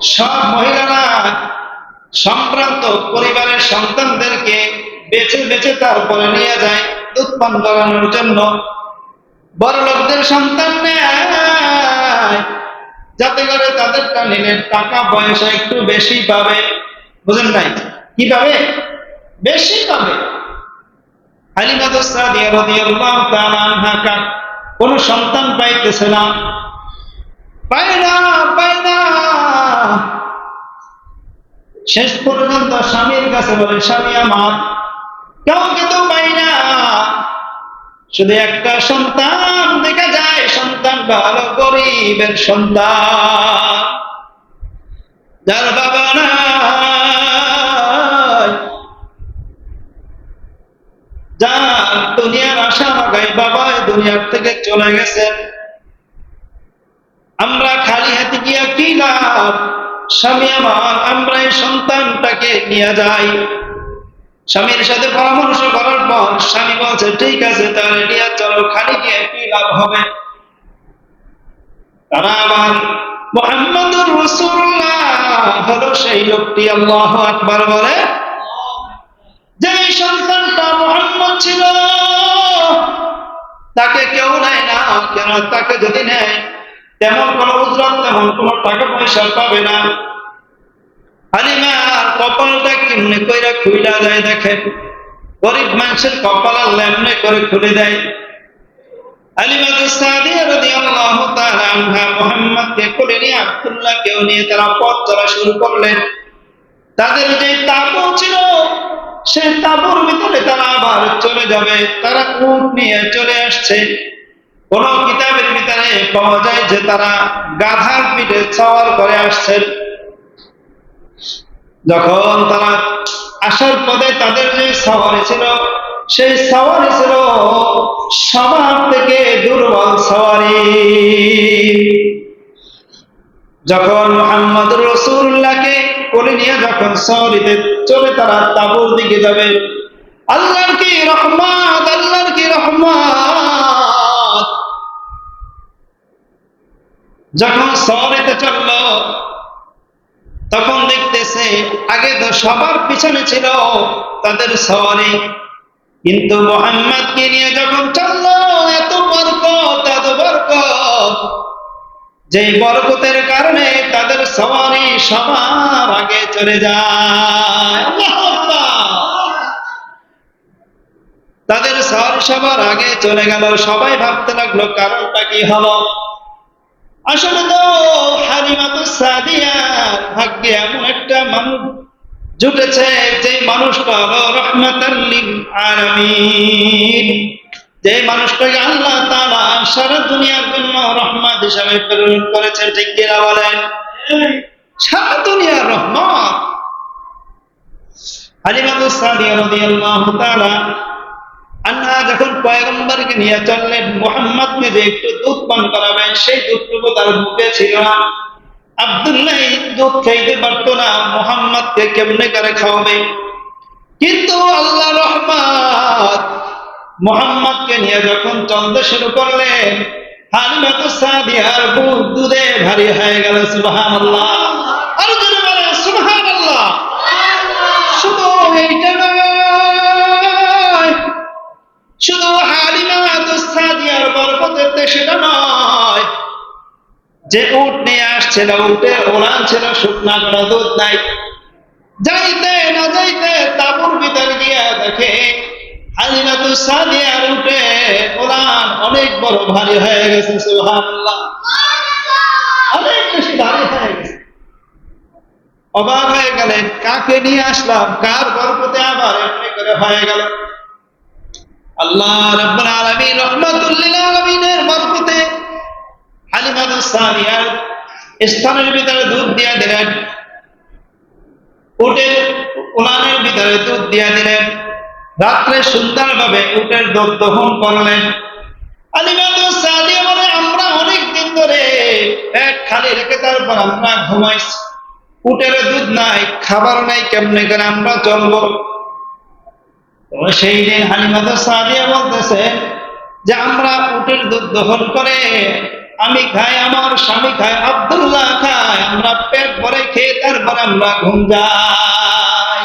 সব মহিলারা সম্ভ্রান্ত পরিবারের সন্তানদেরকে বেছে বেছে তারপরে নিয়ে যায় পান করানোর জন্য। বড় লোকদের সন্তান নেয়, যাতে করে তাদেরটা নিলে টাকা পয়সা একটু বেশি পাবে। বুঝেন নাই? কি পাবে? বেশি পাবে। কোন সন্তান পাইতেছে না। পায় না শেষ পর্যন্ত স্বামীর কাছে বলে স্বামী আমার, কাউকে তো পাই না। শুধু একটা সন্তান দেখা যায়, সন্তান ভালো গরিবের সন্তান। যার বাবা নাই, যার দুনিয়ার আশা লাগাই বাবা দুনিয়ার থেকে চলে গেছেন। আমরা খালি হাতে গিয়া কি লাভ? স্বামী আমার আমরা এই সন্তানটাকে নিয়ে যাই। স্বামীর সাথে পরামর্শ করার পর স্বামী বলছে, ঠিক আছে, তাহলে নিয়ে চলো, খালি গিয়ে কি লাভ হবে? তারা আবার, মোহাম্মদুর রসুল্লাহ হলো সেই লোকটি, আল্লাহ আকবার বলে যে সন্তানটা মোহাম্মদ ছিল, তাকে কেউ নেয় না কেন তাকে যদি নেয় তেমন কোন উজরত তেমন কোন টাকা পয়সা পাবে না। কপালটা কেমনে খুইলা যায় দেখেন? গরিব মানুষের কপাল করে খুলে দেয়। তাদের যে তাবু ছিল সেই তাবুর ভিতরে তারা আবার চলে যাবে। তারা উট নিয়ে চলে আসছে। কোন কিতাবের ভিতরে পাওয়া যায় যে তারা গাধার পিঠে সওয়ার করে আসছেন। যখন তারা আসার তাদের যে ছিল, সেই ছিল সবার থেকে দুর্বল সাওয়ারি যখন মোহাম্মদ রসুল্লাহকে নিয়ে যখন সাওয়ারিতে চলে তারা তাবুর দিকে যাবে, আল্লাহর কি রহমত, আল্লাহর কি রহমত? যখন সাওয়ারিতে চলল, তখন দেখতেছে আগে তো সবার পিছনে ছিল তাদের সওয়ারি। কিন্তু মোহাম্মদকে নিয়ে যখন চলল এত বরকত এত বরকত যে বরকতের কারণে তাদের সওয়ারি সবার আগে চলে যায়। তাদের সওয়ারি সবার আগে চলে গেল। সবাই ভাবতে লাগল, কারণটা কি হলো? আসলে তো হালিমাতু সাদিয়ার ভাগ্যে এমন একটা মানুষ জুটেছে যে মানুষটা হলো রহমাতাল লিল আলামিন। যে মানুষটাকে আল্লাহ তাআলা সারা দুনিয়ার জন্য রহমত হিসাবে প্রেরণ করেছেন ঠিক কিনা বলেন? সারা দুনিয়ার রহমত। হালিমাতু সাদিয়া রাদিয়াল্লাহু তাআলা আল্লাহ যখন পয়গম্বরকে নিয়ে চললেন মোহাম্মদকে যে একটু দুধ পান করাবেন, সেই দুধটুকু তার বুকে ছিল না। আবদুল্লাহ দুধ খাইতে পারতো না, মোহাম্মদকে কেমনে করে খাওয়াবে? কিন্তু আল্লাহ রহমত, মোহাম্মদকে নিয়ে যখন চলতে শুরু করলেন হালিমাত সাদিয়ার বুক দুধে ভারী হয়ে গেল সুবহান বরকতের সেটা নয়। যে উট নিয়ে ছিল, শুকনা কোনো দুধ নাই। যাইতে না যাইতে গিয়া দেখে উঠে অনেক বড় ভারী হয়ে গেছে অবাক হয়ে গেলেন, কাকে নিয়ে আসলাম? কার বরকতে আবার এমনি করে হয়ে গেল? আল্লাহ রাব্বুল আলামিন রহমাতুল স্থানের ভিতরে দুধ দিয়া দিলেন। উটের ভিতরে দুধ দিয়া দিলেন। রাত্রে উটের দুধ দহন করলেন। নাই, খাবার নাই, কেমনে করে আমরা চলবো? সেই দিন বলতেছে যে, আমরা উটের দুধ দহন করে আমি খাই আমার স্বামী খায় আব্দুল্লাহ খায়, আমরা পেট ভরে খেয়ে তারপর আমরা ঘুম যাই।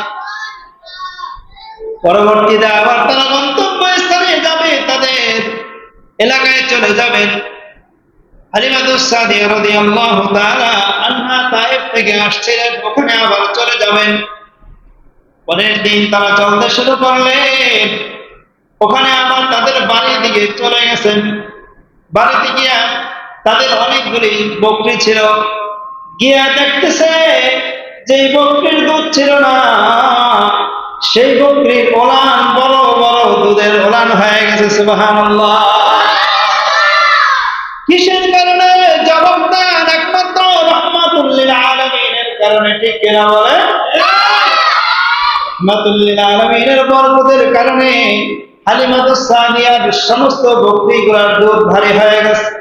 পরবর্তীতে আবার তারা গন্তব্য স্থানে যাবে, তাদের এলাকায় চলে যাবেন। হালিমাদুসাদিয়া রাদিয়াল্লাহু তাআলা আনহা থেকে আসছিলেন, ওখানে আবার চলে যাবেন। পরের দিন তারা চলতে শুরু করলেন। ওখানে আবার তাদের বাড়ির দিকে চলে গেছেন। বাড়িতে গিয়া তাদের অনেকগুলি বকরি ছিল। গিয়া দেখতেছে যে বকরির দুধ ছিল না। সেই বকরির ওলান বড় বড় দুধের ওলান হয়ে গেছে, সুবহানাল্লাহ। কিসের কারণে? জবাব দেন একমাত্র রহমাতুল্লিল আলমিনের কারণে, ঠিক কিনা বলে? রহমাতুল্লিল আলমিনের বরকতের কারণে হালিমাতুসানিয়ার সমস্ত বকরিগুলার দুধ ভারী হয়ে গেছে।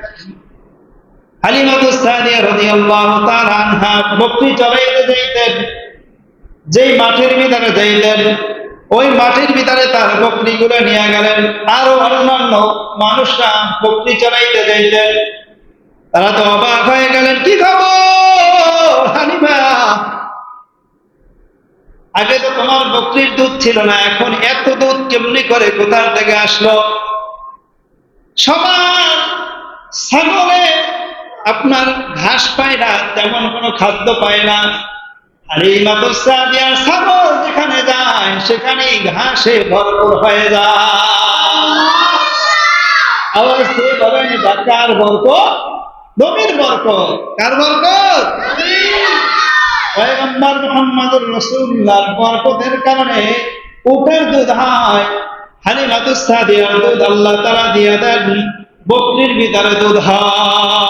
বকরি চড়াইতে যাইতেন যেই মাঠের ভিতরে যাইতেন ওই মাঠের ভিতরে তার নিয়ে গেলেন। আরও অন্যান্য মানুষরা বকরি তারা তো অবাক হয়ে গেলেন, কি খবর আগে তো তোমার বকরির দুধ ছিল না, এখন এত দুধ কেমনি করে কোথার থেকে আসলো? সবার ছাগলে আপনার ঘাস পায় না, তেমন কোনো খাদ্য পায় না। আর এই মাদ্রাসা দিয়ার ছাগল যেখানে যায়, সেখানেই ঘাসে ভরপুর হয়ে যায়। আওয়াজ দিয়ে বলেন এটা কার বরকত, নবীর বরকত। কার বরকত? পয়গম্বর মুহাম্মদুর রাসূলুল্লাহর বরকতের কারণে উটের দুধ হয়, হালিমাতুস সাদিয়ার দুধ আল্লাহ তাআলা দিয়ে দেন, বকরির ভিতরে দুধ হয়।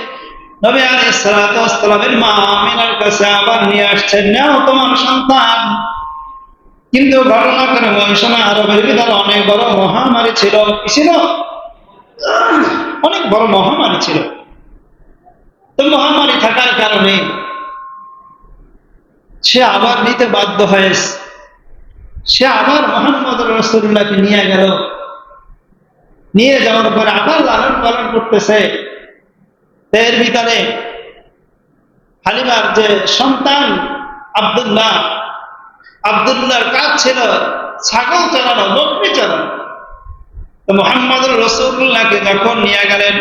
নবী আলাইহিস মা আমিনার কাছে আবার নিয়ে আসছেন, নাও তোমার সন্তান। কিন্তু ঘটনাক্রমে ওই সময় আরবের ভিতরে অনেক বড় মহামারী ছিল। কি ছিল? অনেক বড় মহামারী ছিল। তো মহামারী থাকার কারণে সে আবার নিতে বাধ্য হয়েছে। সে আবার মোহাম্মদ রসুল্লাহকে নিয়ে গেল। নিয়ে যাওয়ার পরে আবার লালন পালন করতেছে। এর ভিতরে হালিমার যে সন্তান আবদুল্লাহ, আবদুল্লাহর কাজ ছিল ছাগল চালানো, বকরি চালানো। মোহাম্মদ রসুল্লাহকে যখন নিয়ে গেলেন,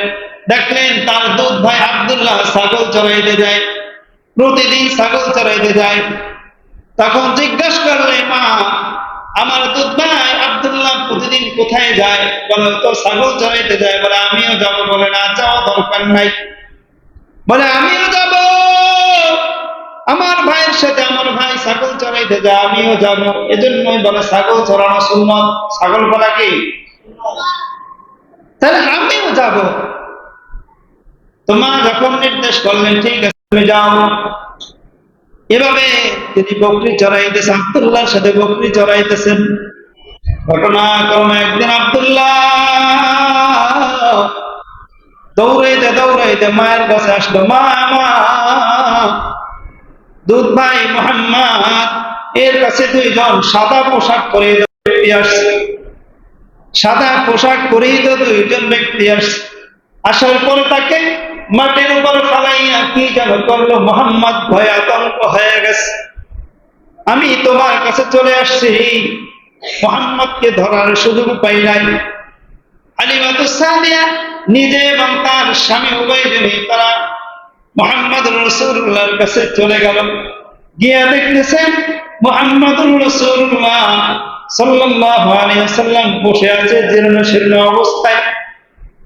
দেখলেন তার দুধ ভাই আবদুল্লাহ ছাগল চড়াইতে যায়, প্রতিদিন ছাগল চড়াইতে যায়। তখন জিজ্ঞাসা করলে মা, আমার দুধ ভাই আবদুল্লাহ প্রতিদিন কোথায় যায়? বলে তো ছাগল চড়াইতে যায়? বলে, আমিও যাব বলে না, যাওয়া দরকার নাই। বলে, আমিও যাব। আমার ভাইয়ের সাথে আমার ভাই ছাগল চড়াইতে যায়, আমিও যাব। এজন্যই বলে, ছাগল চড়ানো সুন্নত। ছাগল বলা কি? তাহলে আমিও যাব। তোমার যখন নির্দেশ করলেন, ঠিক আছে, তুমি যাও এভাবে তিনি বকরি চড়াইতেছেন, আবদুল্লাহর সাথে বকরি চড়াইতেছেন। ঘটনাক্রমে একদিন আবদুল্লাহ দৌড়াইতে দৌড়াইতে মায়ের কাছে আসলো, মা মা, দুধ ভাই মোহাম্মদ, এর কাছে দুইজন সাদা পোশাক পরে ব্যক্তি আসছে। সাদা পোশাক পরেই তো দুইজন ব্যক্তি আসছে। আসার পরে তাকে মাটির উপর ফালাইয়া কি যেন করল, মোহাম্মদ ভয় আতঙ্ক হয়ে গেছে। আমি তোমার কাছে চলে আসছি, মোহাম্মদকে ধরার সুযোগ পাই নাই। আলিমাতুসানিয়া নিজে এবং তার স্বামী উভয়জনই তারা মোহাম্মদ রসুল্লাহর কাছে চলে গেল। গিয়ে দেখতেছেন মোহাম্মদ রসুল্লাহ সাল্লাল্লাহু আলাইহি ওয়াসাল্লাম বসে আছে জীর্ণ শীর্ণ অবস্থায়।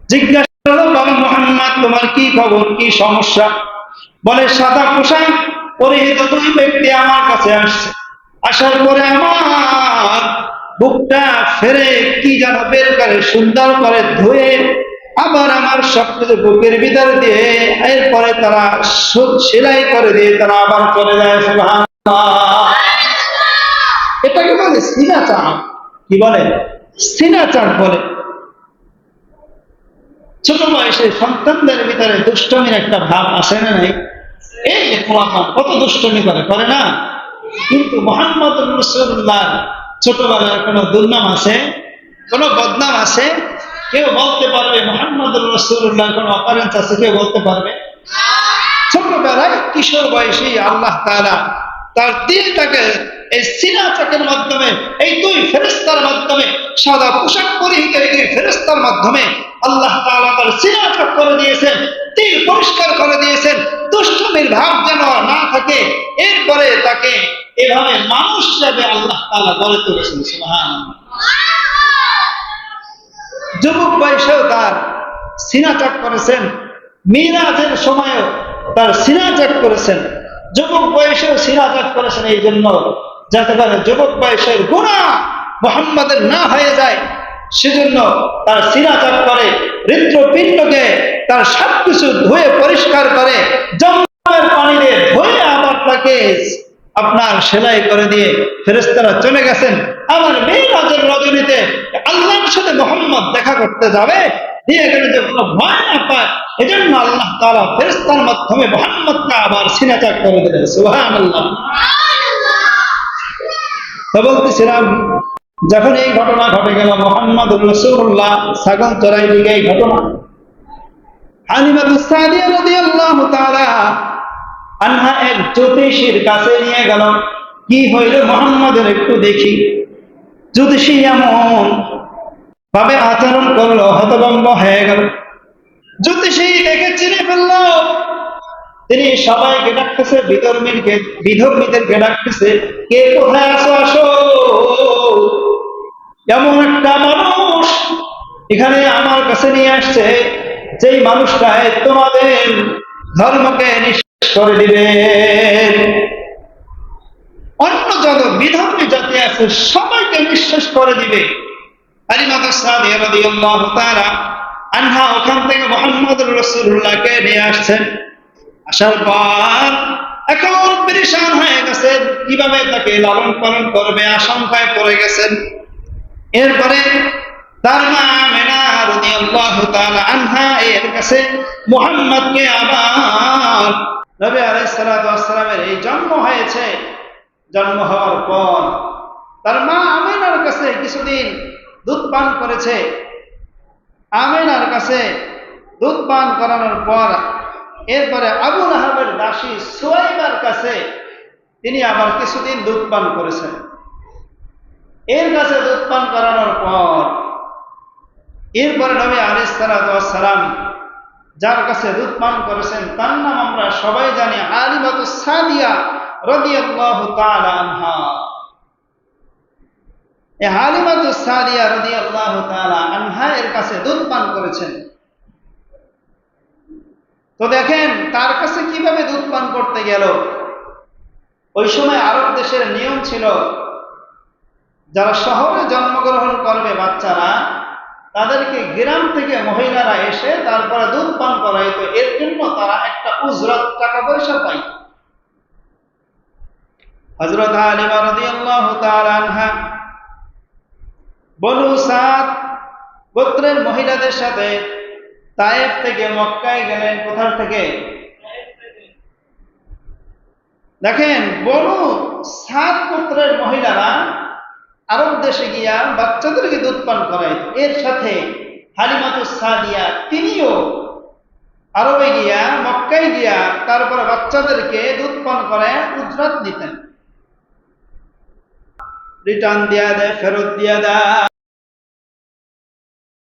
জিজ্ঞাসা করল, বাবা মোহাম্মদ, তোমার কি খবর? কি সমস্যা? বলে, সাদা পোশাক পরিহিত দুই ব্যক্তি আমার কাছে আসছে। আসার পরে আমার বুকটা ফেরে কি যেন বের করে সুন্দর করে ধুয়ে আবার আমার সবকিছু বুকের ভিতরে দিয়ে এরপরে তারা সেলাই করে দিয়ে তারা আবার চলে যায়। এটাকে বলে সিনাচার কি বলে? সিনাচার বলে। ছোট বয়সে সন্তানদের ভিতরে দুষ্টমির একটা ভাব আসে না নাই? এই যে খোলাপান কত দুষ্টমি করে করে না? কিন্তু মোহাম্মদ রসুল্লাহ, ছোটবেলার কোনো দুর্নাম আছে? কোনো বদনাম আছে? কেউ বলতে পারবে মোহাম্মদ রসুল্লাহ কোনো অকারেন্স আছে, কেউ বলতে পারবে? ছোটবেলায় কিশোর বয়সী আল্লাহ তাআলা তার দিলটাকে এই সিনা চাকের মাধ্যমে, এই দুই ফেরেস্তার মাধ্যমে, সাদা পোশাক পরিহিত এই ফেরেস্তার মাধ্যমে আল্লাহ তার সিনা চাক করে দিয়েছেন, তিল পরিষ্কার করে দিয়েছেন, দুষ্টমির ভাব যেন না থাকে। এরপরে তাকে এভাবে মানুষ হিসাবে আল্লাহ তাআলা গড়ে তুলেছেন, সুবহানাল্লাহ। যুবক বয়সেও তার সিনা চাক করেছেন মিরাজের সময়ও তার সিনা চাক করেছেন, যুবক বয়সেও সিনা চাক করেছেন এই জন্য যাতে করে যুবক বয়সের গুণা মোহাম্মদের না হয়ে যায়, সেজন্য তার সিনা চাক করে হৃদ্রপিণ্ডকে তার সবকিছু ধুয়ে পরিষ্কার করে জমের পানিতে ধুয়ে আবার তাকে আপনার সেলাই করে দিয়ে ফেরেস্তারা চলে গেছেন। আমার মেয়েরাজের রজনীতে আল্লাহর সাথে মোহাম্মদ দেখা করতে যাবে। যখন এই ঘটনা ঘটে গেল মোহাম্মদ রসুল্লাহ ছাগল চড়াই দিকে এই ঘটনা। রাদিয়াল্লাহু তাআলা আনহা এক জ্যোতিষীর কাছে নিয়ে গেল। কি হইল মোহাম্মদের একটু দেখি। জ্যোতিষী এমন ভাবে আচরণ করল, হতভম্ব হয়ে গেল। জ্যোতিষী দেখে চিনে ফেলল। তিনি সবাইকে ডাকতেছে, বিধর্মীকে, বিধর্মীদেরকে ডাকতেছে, কে কোথায় আসো আসো। এমন একটা মানুষ এখানে আমার কাছে নিয়ে আসছে, যেই মানুষটায় তোমাদের ধর্মকে নিঃশেষ করে দিবে। অন্য যত বিধর্মী জাতি আছে, সবাইকে নিঃশেষ করে দিবে। আনহা, ওখান থেকে মোহাম্মদ রাসূলুল্লাহকে নিয়ে আসছেন। আসার পর এখন পরিশান হয়ে গেছেন, কীভাবে তাকে লালন পালন করবে আশঙ্কায় পড়ে গেছেন। এরপরে তার মা মেনা আনহা এর কাছে মুহাম্মদকে আবার নবী আলাইহিস সালাতু ওয়াস সালামের এই জন্ম হয়েছে। জন্ম হওয়ার পর তার মা আমিনার কাছে কিছুদিন দুধ পান করেছে। আমিনার কাছে দুধ পান করানোর পর এরপরে আবু লাহাবের দাসী সোয়াইবার কাছে তিনি আবার কিছুদিন দুধ পান করেছেন। এর কাছে দুধ পান করানোর পর এরপরে নবী আলিস সালাম যার কাছে দুধ পান করেছেন, তার নাম আমরা সবাই জানি আলিমাতু সাদিয়া রাদিয়াল্লাহু এই হালিমাতু সাদিয়া রাদিয়াল্লাহু আনহা এর কাছে দুধ পান করেছেন। তো দেখেন, তার কাছে কীভাবে দুধ পান করতে গেল? ওই সময় আরব দেশের নিয়ম ছিল, যারা শহরে জন্মগ্রহণ করবে বাচ্চারা তাদেরকে গ্রাম থেকে মহিলারা এসে তারপরে দুধ পান করাইতো এর জন্য তারা একটা উজরত টাকা পয়সা পাইত হজরত বনু সাদ গোত্রের মহিলাদের সাথে থেকে মক্কায় গেলেন, কোথার থেকে? দেখেন, বনু সাত গোত্রের মহিলারা আরব দেশে গিয়া বাচ্চাদেরকে দুধ পান করায়। এর সাথে হালিমাতুস সাদিয়া তিনিও আরবে গিয়া, মক্কায় গিয়া তারপরে বাচ্চাদেরকে দুধ পান করায় উজরাত নিতেন। রিটার্ন দিয়া দেয়, ফেরত দিয়া দেয়।